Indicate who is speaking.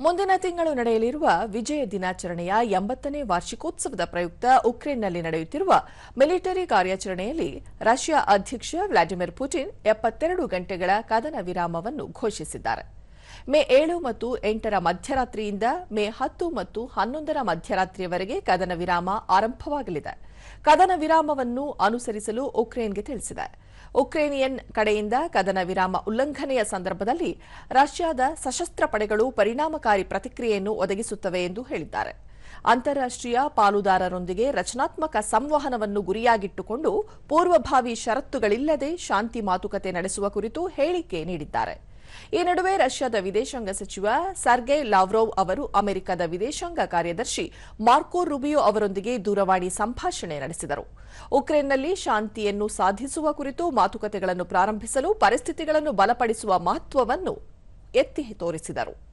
Speaker 1: ಮುಂದಿನ ತಿಂಗಳು ನಡೆಯಲಿರುವ ವಿಜಯ ದಿನಾಚರಣೆಯ ಎಂಬತ್ತನೇ ವಾರ್ಷಿಕೋತ್ಸವದ ಪ್ರಯುಕ್ತ ಉಕ್ರೇನ್ನಲ್ಲಿ ನಡೆಯುತ್ತಿರುವ ಮಿಲಿಟರಿ ಕಾರ್ಯಾಚರಣೆಯಲ್ಲಿ ರಷ್ಯಾ ಅಧ್ಯಕ್ಷ ವ್ಲಾಡಿಮಿರ್ ಪುಟಿನ್ ಎಪ್ಪತ್ತೆರಡು ಗಂಟೆಗಳ ಕದನ ವಿರಾಮವನ್ನು ಘೋಷಿಸಿದ್ದಾರೆ. ಮೇ ಏಳು ಮತ್ತು ಎಂಟರ ಮಧ್ಯರಾತ್ರಿಯಿಂದ ಮೇ ಹತ್ತು ಮತ್ತು ಹನ್ನೊಂದರ ಮಧ್ಯರಾತ್ರಿಯವರೆಗೆ ಕದನ ವಿರಾಮ ಆರಂಭವಾಗಲಿದೆ. ಕದನ ವಿರಾಮವನ್ನು ಅನುಸರಿಸಲು ಉಕ್ರೇನ್ಗೆ ತಿಳಿಸಿದೆ. ಉಕ್ರೇನಿಯನ್ ಕಡೆಯಿಂದ ಕದನ ವಿರಾಮ ಉಲ್ಲಂಘನೆಯ ಸಂದರ್ಭದಲ್ಲಿ ರಷ್ಯಾದ ಸಶಸ್ತ್ರ ಪಡೆಗಳು ಪರಿಣಾಮಕಾರಿ ಪ್ರತಿಕ್ರಿಯೆಯನ್ನು ಒದಗಿಸುತ್ತವೆ ಎಂದು ಹೇಳಿದ್ದಾರೆ. ಅಂತಾರಾಷ್ಟೀಯ ಪಾಲುದಾರರೊಂದಿಗೆ ರಚನಾತ್ಮಕ ಸಂವಹನವನ್ನು ಗುರಿಯಾಗಿಟ್ಟುಕೊಂಡು ಪೂರ್ವಭಾವಿ ಷರತ್ತುಗಳಿಲ್ಲದೆ ಶಾಂತಿ ಮಾತುಕತೆ ನಡೆಸುವ ಕುರಿತು ಹೇಳಿಕೆ ನೀಡಿದ್ದಾರೆ. ಈ ನಡುವೆ ರಷ್ಯಾದ ವಿದೇಶಾಂಗ ಸಚಿವ ಸರ್ಗೆ ಲಾವ್ರೋವ್ ಅವರು ಅಮೆರಿಕದ ವಿದೇಶಾಂಗ ಕಾರ್ಯದರ್ಶಿ ಮಾರ್ಕೋ ರುಬಿಯೋ ಅವರೊಂದಿಗೆ ದೂರವಾಣಿ ಸಂಭಾಷಣೆ ನಡೆಸಿದರು. ಉಕ್ರೇನ್ನಲ್ಲಿ ಶಾಂತಿಯನ್ನು ಸಾಧಿಸುವ ಕುರಿತು ಮಾತುಕತೆಗಳನ್ನು ಪ್ರಾರಂಭಿಸಲು ಪರಿಸ್ಥಿತಿಗಳನ್ನು ಬಲಪಡಿಸುವ ಮಹತ್ವವನ್ನು ಎತ್ತಿ ತೋರಿಸಿದರು.